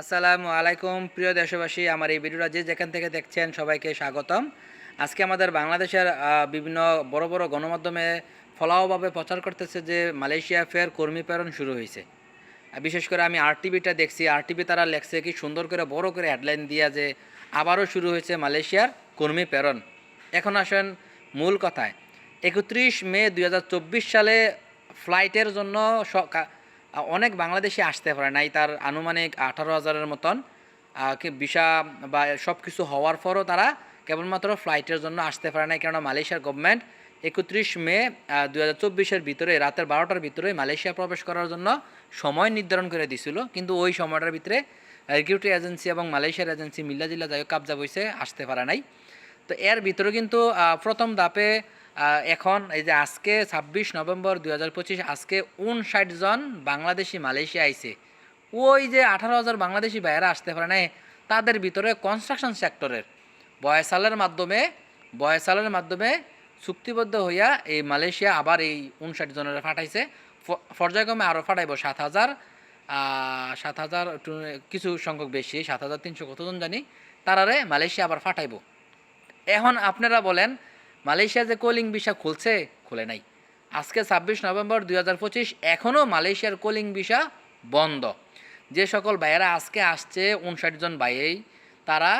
আসসালামু আলাইকুম, প্রিয় দেশবাসী, আমার এই ভিডিওটা যে যেখান থেকে দেখছেন সবাইকে স্বাগতম। আজকে আমাদের বাংলাদেশের বিভিন্ন বড় বড় গণমাধ্যমে ফলাওভাবে প্রচার করতেছে যে মালয়েশিয়া ফের কর্মী প্রেরণ শুরু হয়েছে। বিশেষ করে আমি আরটিভিটা দেখছি, আরটিভি তারা লেখছে কি সুন্দর করে, বড় করে হেডলাইন দিয়া যে আবারও শুরু হয়েছে মালয়েশিয়ার কর্মী প্রেরণ। এখন আসেন মূল কথায়। একত্রিশ মে দু হাজার চব্বিশ সালে ফ্লাইটের জন্য অনেক বাংলাদেশি আসতে পারে নাই তার আনুমানিক আঠারো হাজারের মতন ভিসা বা সব কিছু হওয়ার পরও তারা কেবলমাত্র ফ্লাইটের জন্য আসতে পারে নাই কেননা মালয়েশিয়ার গভর্নমেন্ট একত্রিশ মে দু হাজার চব্বিশের ভিতরে রাতের বারোটার ভিতরে মালয়েশিয়া প্রবেশ করার জন্য সময় নির্ধারণ করে দিছিল কিন্তু ওই সময়টার ভিতরে রিক্রুটিং এজেন্সি এবং মালয়েশিয়ার এজেন্সি মিল্লা জিল্লা যাই হোক কাবজা বইছে আসতে পারে নাই। তো এর ভিতরে কিন্তু প্রথম আহ, এখন এই যে আজকে ছাব্বিশ নভেম্বর দুই হাজার পঁচিশ, আজকে উনষাট জন বাংলাদেশি মালয়েশিয়া আইছে। ওই যে আঠারো হাজার বাংলাদেশি বাইরে আসতে পারে না তাদের ভিতরে কনস্ট্রাকশন সেক্টরের বয়সালের মাধ্যমে বয়সালের মাধ্যমে চুক্তিবদ্ধ হইয়া এই মালয়েশিয়া আবার এই উনষাট জনের ফাটাইছে। পর্যায়ক্রমে আরও ফাটাইব সাত হাজার সাত হাজার কিছু সংখ্যক বেশি, সাত হাজার তিনশো কতজন জানি, তারারে মালয়েশিয়া আবার ফাটাইব। এখন আপনারা বলেন মালয়েশিয়া যে কোলিং ভিসা খুলছে, খুলে নাই। আজকে ছাব্বিশ নভেম্বর দুই হাজার পঁচিশ এখনও মালয়েশিয়ার কোলিং ভিসা বন্ধ। যে সকল ভাইয়েরা আজকে আসছে উনষাট জন ভাইয়েই, তারা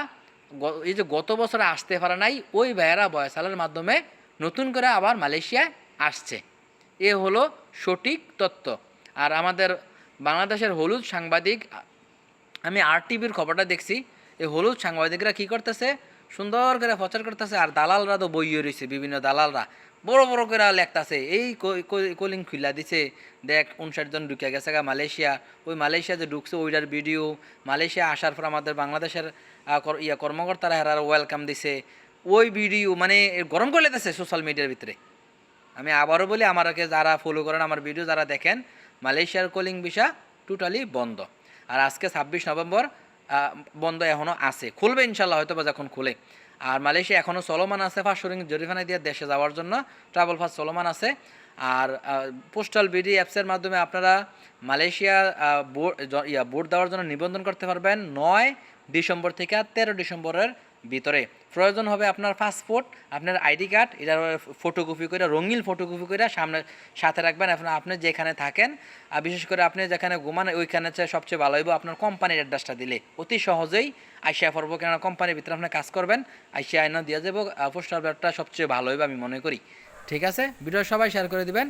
এই যে গত বছর আসতে পারে নাই, ওই ভাইয়েরা বয়সালের মাধ্যমে নতুন করে আবার মালয়েশিয়ায় আসছে। এ হলো সঠিক তত্ত্ব আর আমাদের বাংলাদেশের হলুদ সাংবাদিক, আমি আর টিভির খবরটা দেখছি, এই হলুদ সাংবাদিকরা কি করতেছে? সুন্দর করে প্রচার করতেছে, আর দালালরা তো বইয়ে রয়েছে, বিভিন্ন দালালরা। বড় বড় করে লেখতাছে, এই কলিং খুলা দিছে, দেখ উনষাট জন ঢুকে গেছে গা মালয়েশিয়া। ওই মালয়েশিয়া যে ঢুকছে ওইটার ভিডিও, মালয়েশিয়া আসার পর আমাদের বাংলাদেশের ইয়া কর্মকর্তারা হেরার ওয়েলকাম দিছে। ওই ভিডিও মানে গরম করে লেতেছে সোশ্যাল মিডিয়ার ভিতরে। আমি আবারও বলি, আমারকে যারা ফলো করেন, আমার ভিডিও যারা দেখেন, মালয়েশিয়ার কলিং ভিসা টোটালি বন্ধ। আর আজকে ছাব্বিশ নভেম্বর বন্ধ এখনও আছে। খুলবে ইনশাল্লাহ হয়তো বা যখন খুলে। আর মালয়েশিয়া এখনও চলমান আছে ফার্স্ট রিং দিয়ে দেশে যাওয়ার জন্য। ট্রাভেল ফার্স্ট চলমান আছে। আর পোস্টাল বিডি অ্যাপসের মাধ্যমে আপনারা মালয়েশিয়া বোর্ড ইয়া, বোর্ড দেওয়ার জন্য নিবন্ধন করতে পারবেন। নয় ডিসেম্বর থেকে তেরো ডিসেম্বরের ভিতরে। প্রয়োজন হবে আপনার পাসপোর্ট আপনার আইডি কার্ড এটার ফটোকপি করে, রঙিন ফটোকপি করে সামনে, সাথে রাখবেন এখন আপনি যেখানে থাকেন। আর বিশেষ করে আপনি যেখানে ঘুমান, ওইখানে চেয়ে সবচেয়ে ভালো হইব আপনার কোম্পানির অ্যাড্রেসটা দিলে। অতি সহজেই আইসিয়া পড়ব, কেননা কোম্পানির ভিতরে আপনার কাজ করবেন। আইসিয়া আইনা দিয়ে যাব পোস্টার ব্যাগটা সবচেয়ে ভালো হইব আমি মনে করি। ঠিক আছে? ভিডিও সবাই শেয়ার করে দিবেন।